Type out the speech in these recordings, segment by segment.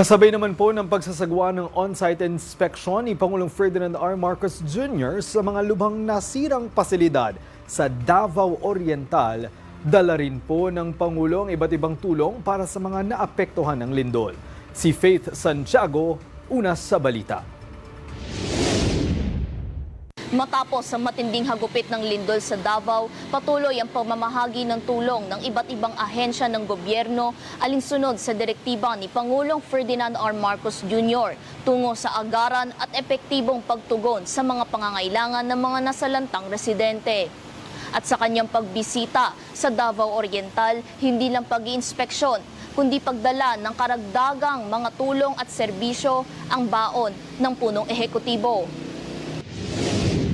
Kasabay naman po ng pagsasagawa ng on-site inspection ni Pangulong Ferdinand R. Marcos Jr. sa mga lubhang nasirang pasilidad sa Davao Oriental, dala rin po ng Pangulong iba't ibang tulong para sa mga naapektuhan ng lindol. Si Faith Santiago, una sa balita. Matapos sa matinding hagupit ng lindol sa Davao, patuloy ang pamamahagi ng tulong ng iba't ibang ahensya ng gobyerno alinsunod sa direktiba ni Pangulong Ferdinand R. Marcos Jr. tungo sa agaran at epektibong pagtugon sa mga pangangailangan ng mga nasalantang residente. At sa kanyang pagbisita sa Davao Oriental, hindi lang pag-iinspeksyon, kundi pagdala ng karagdagang mga tulong at serbisyo ang baon ng punong ehekutibo.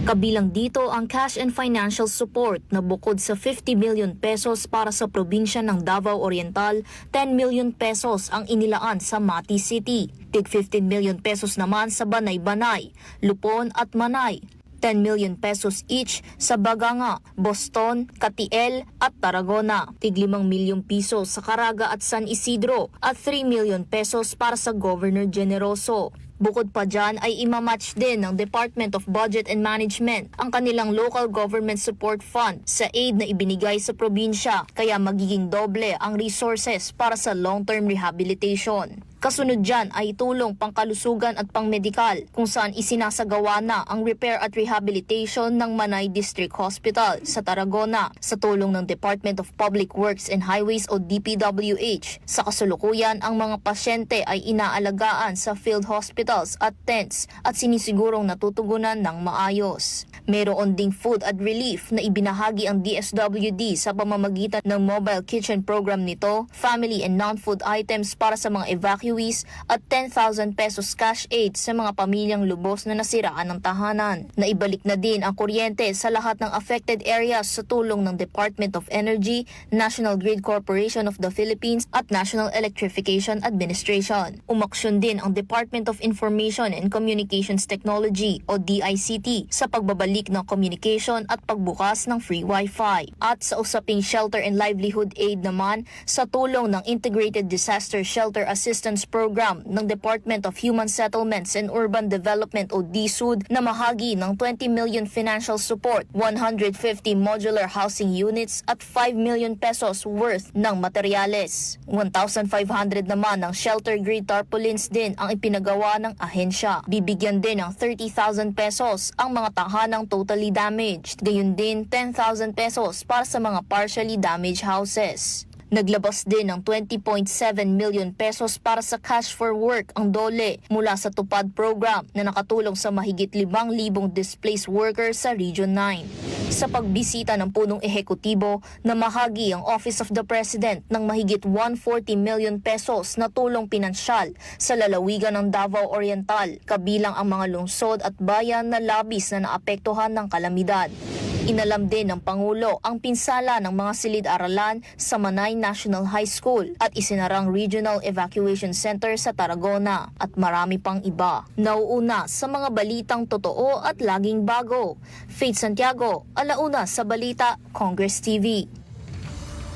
Kabilang dito ang cash and financial support na bukod sa 50 million pesos para sa probinsya ng Davao Oriental, 10 million pesos ang inilaan sa Mati City. Tig 15 million pesos naman sa Banay-Banay, Lupon at Manay. 10 million pesos each sa Baganga, Boston, Katiel at Tarragona. Tig 5 milyong piso sa Caraga at San Isidro at 3 million pesos para sa Governor Generoso. Bukod pa dyan ay imamatch din ng Department of Budget and Management ang kanilang Local Government Support Fund sa aid na ibinigay sa probinsya kaya magiging doble ang resources para sa long-term rehabilitation. Kasunod dyan ay tulong pangkalusugan at pangmedikal kung saan isinasagawa na ang repair at rehabilitation ng Manay District Hospital sa Tarragona sa tulong ng Department of Public Works and Highways o DPWH. Sa kasulukuyan, ang mga pasyente ay inaalagaan sa field hospitals at tents at sinisigurong natutugunan ng maayos. Meron ding food at relief na ibinahagi ang DSWD sa pamamagitan ng mobile kitchen program nito, family and non-food items para sa mga evacuees at 10,000 pesos cash aid sa mga pamilyang lubos na nasiraan ng tahanan. Naibalik na din ang kuryente sa lahat ng affected areas sa tulong ng Department of Energy, National Grid Corporation of the Philippines at National Electrification Administration. Umaksyon din ang Department of Information and Communications Technology o DICT sa pagbabalik ng communication at pagbukas ng free wifi. At sa usaping shelter and livelihood aid naman sa tulong ng Integrated Disaster Shelter Assistance Program ng Department of Human Settlements and Urban Development o DSUD na mahagi ng 20 million financial support, 150 modular housing units at 5 million pesos worth ng materyales. 1,500 naman ng shelter grade tarpaulins din ang ipinagawa ng ahensya. Bibigyan din ng 30,000 pesos ang mga tahanang totally damaged. Gayun din 10,000 pesos para sa mga partially damaged houses. Naglabas din ng 20.7 million pesos para sa Cash for Work ang DOLE mula sa Tupad program na nakatulong sa mahigit 5,000 displaced workers sa Region 9. Sa pagbisita ng punong ehekutibo, namahagi ang Office of the President ng mahigit 140 million pesos na tulong pinansyal sa lalawigan ng Davao Oriental, kabilang ang mga lungsod at bayan na labis na naapektuhan ng kalamidad. Inalam din ng Pangulo ang pinsala ng mga silid-aralan sa Manay National High School at isinarang Regional Evacuation Center sa Tarragona at marami pang iba. Nauuna sa mga balitang totoo at laging bago. Faith Santiago, alauna sa Balita, Congress TV.